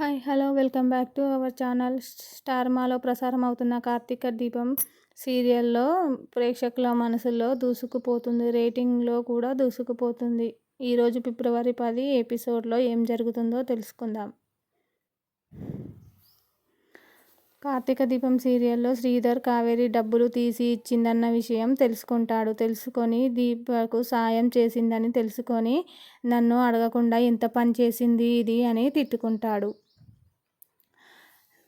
Hi hello welcome back to our channel స్టార్మాలో ప్రసారం అవుతున్న కార్తీక దీపం సీరియల్లో ప్రేక్షకుల మనసులో దూసుకుపోతుంది రేటింగ్లో కూడా దూసుకుపోతుంది. ఈరోజు ఫిబ్రవరి పది ఎపిసోడ్లో ఏం జరుగుతుందో తెలుసుకుందాం. కార్తీక దీపం సీరియల్లో శ్రీధర్ కావేరి డబ్బులు తీసి ఇచ్చిందన్న విషయం తెలుసుకుంటాడు. తెలుసుకొని దీపకు సాయం చేసిందని తెలుసుకొని నన్ను అడగకుండా ఎంత పని చేసింది ఇది అని తిట్టుకుంటాడు.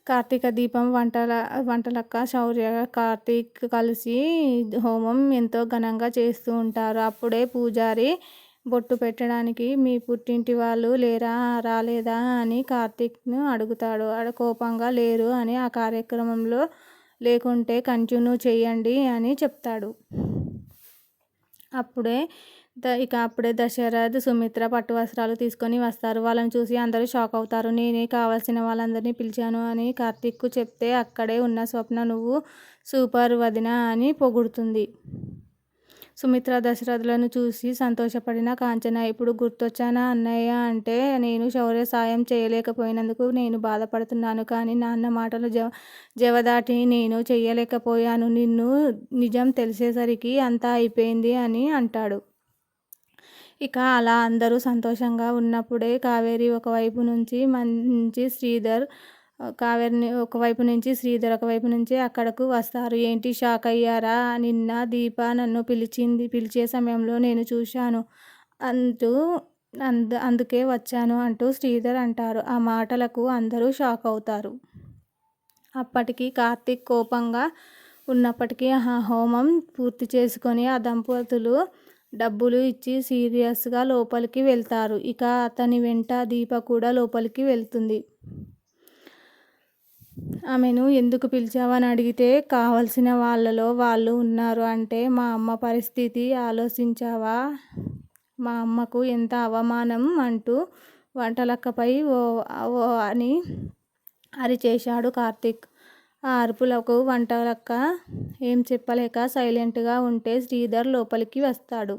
కార్తీక దీపం వంటల వంటలక్క శౌర్య కార్తీక్ కలిసి హోమం ఎంతో ఘనంగా చేస్తూ ఉంటారు. అప్పుడే పూజారి బొట్టు పెట్టడానికి మీ పుట్టింటి వాళ్ళు లేరా రాలేదా అని కార్తీక్ను అడుగుతాడు. ఆడ కోపంగా లేరు అని ఆ కార్యక్రమంలో లేకుంటే కంటిన్యూ చేయండి అని చెప్తాడు. అప్పుడే ఇక అప్పుడే దశరథ్ సుమిత్ర పట్టు వస్త్రాలు తీసుకొని వస్తారు. వాళ్ళని చూసి అందరూ షాక్ అవుతారు. నేనే కావాల్సిన వాళ్ళందరినీ పిలిచాను అని కార్తీక్కు చెప్తే అక్కడే ఉన్న స్వప్న నువ్వు సూపర్ వదిన అని పొగుడుతుంది. సుమిత్ర దశరథులను చూసి సంతోషపడిన కాంచన ఇప్పుడు గుర్తొచ్చానా అన్నయ్య? అంటే నేను శౌర్య సాయం చేయలేకపోయినందుకు నేను బాధపడుతున్నాను. కానీ నాన్న మాటలు జవ జవదాటి నేను చేయలేకపోయాను నిన్ను నిజం తెలిసేసరికి అంతా అయిపోయింది అని అంటాడు. ఇక అలా అందరూ సంతోషంగా ఉన్నప్పుడే కావేరి ఒకవైపు నుంచి మంచి శ్రీధర్ కావేరిని ఒకవైపు నుంచి శ్రీధర్ ఒకవైపు నుంచి అక్కడకు వస్తారు. ఏంటి షాక్ అయ్యారా? నిన్న దీప నన్ను పిలిచింది పిలిచే సమయంలో నేను చూశాను. అంటూ అందు అందుకే వచ్చాను అంటూ శ్రీధర్ అంటారు. ఆ మాటలకు అందరూ షాక్ అవుతారు. అప్పటికి కార్తీక్ కోపంగా ఉన్నప్పటికీ ఆ హోమం పూర్తి చేసుకొని ఆ దంపతులు డబ్బులు ఇచ్చి సీరియస్గా లోపలికి వెళ్తారు. ఇక అతని వెంట దీప కూడా లోపలికి వెళ్తుంది. ఆమెను ఎందుకు పిలిచావని అడిగితే కావలసిన వాళ్ళలో వాళ్ళు ఉన్నారు అంటే మా అమ్మ పరిస్థితి ఆలోచించావా? మా అమ్మకు ఎంత అవమానం అంటూ వంటలక్కపై ఓ ఓ అని అరిచేశాడు కార్తీక్. ఆ అరుపులకు వంటలక్క ఏం చెప్పలేక సైలెంట్గా ఉంటే శ్రీధర్ లోపలికి వస్తాడు.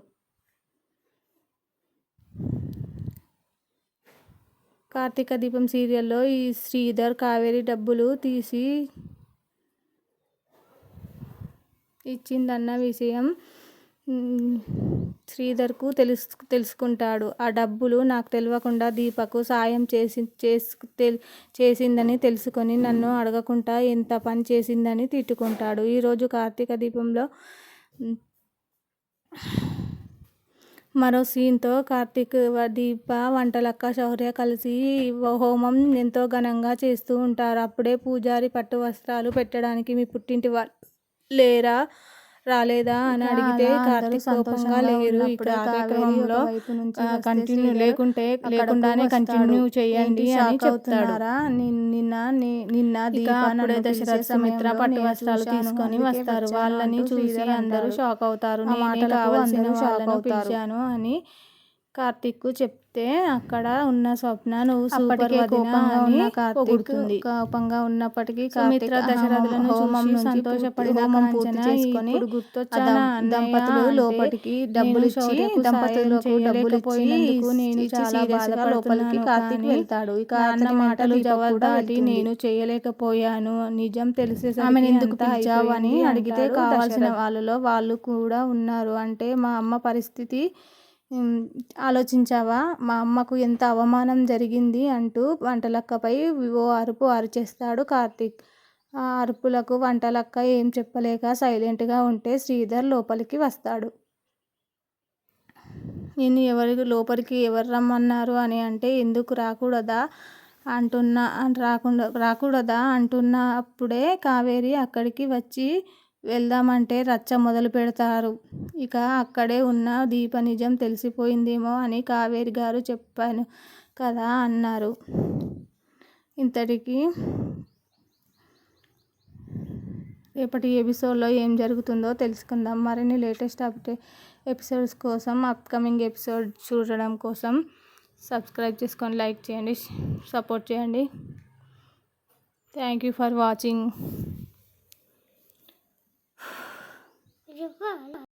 కార్తీక దీపం సీరియల్లో ఈ శ్రీధర్ కావేరి డబ్బులు తీసి ఇచ్చిందన్న విషయం శ్రీధర్కు తెలుసు తెలుసుకుంటాడు. ఆ డబ్బులు నాకు తెలియకుండా దీపకు సాయం చేసి చేసిందని తెలుసుకొని నన్ను అడగకుండా ఎంత పని చేసిందని తిట్టుకుంటాడు. ఈరోజు కార్తీక దీపంలో మరో సీన్తో కార్తీక్ దీప వంటలక్క శౌర్య కలిసి హోమం ఎంతో ఘనంగా చేస్తూ ఉంటారు. అప్పుడే పూజారి పట్టు వస్త్రాలు పెట్టడానికి మీ పుట్టింటి వాళ్ళు లేరా? రాలేదా అని అడిగితే కార్తీక్ కోపంగా లేరు. కార్యక్రమంలో కంటిన్యూ లేకుంటే లేకుండానే కంటిన్యూ చేయండి అని చెప్తాడు. నిన్న నిన్న దీపానుడే దశరథ సుమిత్ర పట్టు వస్త్రాలు తీసుకొని వస్తారు. వాళ్ళని చూసి అందరూ షాక్ అవుతారు. నేనే కావాల్సిన వాళ్ళను పిలిచాను అని కార్తీక్ చెప్తే అక్కడ ఉన్న స్వప్న నువ్వు సూపర్ కోపంగా ఉన్న కార్తీక్ కోపంగా ఉన్నప్పటికీ సుమిత్ర దశరథులను హోమం సంతోషపడిన పూర్తి చేసుకొని దంపతులు లోపలికి డబ్బులు ఇచ్చి దంపతులకు డబ్బులు పోయినందుకు నేను చాలా బాధగా లోపలికి కార్తీక్ వెళ్తాడు. ఇక అన్న మాటలు జవాబాటి నేను చేయలేకపోయాను. నిజం తెలిసే ఆమె ఎందుకు పిలిచావు అని అడిగితే కావాల్సిన వాళ్ళలో వాళ్ళు కూడా ఉన్నారు. అంటే మా అమ్మ పరిస్థితి ఆలోచించావా? మా అమ్మకు ఎంత అవమానం జరిగింది అంటూ వంటలక్కపై ఓ అరుపు అరిచేస్తాడు కార్తీక్. ఆ అరుపులకు వంటలక్క ఏం చెప్పలేక సైలెంట్గా ఉంటే శ్రీధర్ లోపలికి వస్తాడు. నేను ఎవరికి లోపలికి ఎవరు రమ్మన్నారు అని అంటే ఎందుకు రాకూడదా అంటున్నా రాకుండా రాకూడదా అంటున్న అప్పుడే కావేరి అక్కడికి వచ్చి వెళ్దామంటే రచ్చ మొదలు పెడతారు. ఇక అక్కడే ఉన్న దీప నిజం తెలిసిపోయిందేమో అని కావేరి గారు చెప్పాను కదా అన్నారు. ఇంతటికి రేపటి ఎపిసోడ్లో ఏం జరుగుతుందో తెలుసుకుందాం. మరిన్ని లేటెస్ట్ అప్డే ఎపిసోడ్స్ కోసం అప్కమింగ్ ఎపిసోడ్ చూడడం కోసం సబ్స్క్రైబ్ చేసుకొని లైక్ చేయండి సపోర్ట్ చేయండి. Thank you for watching. 吃饭了。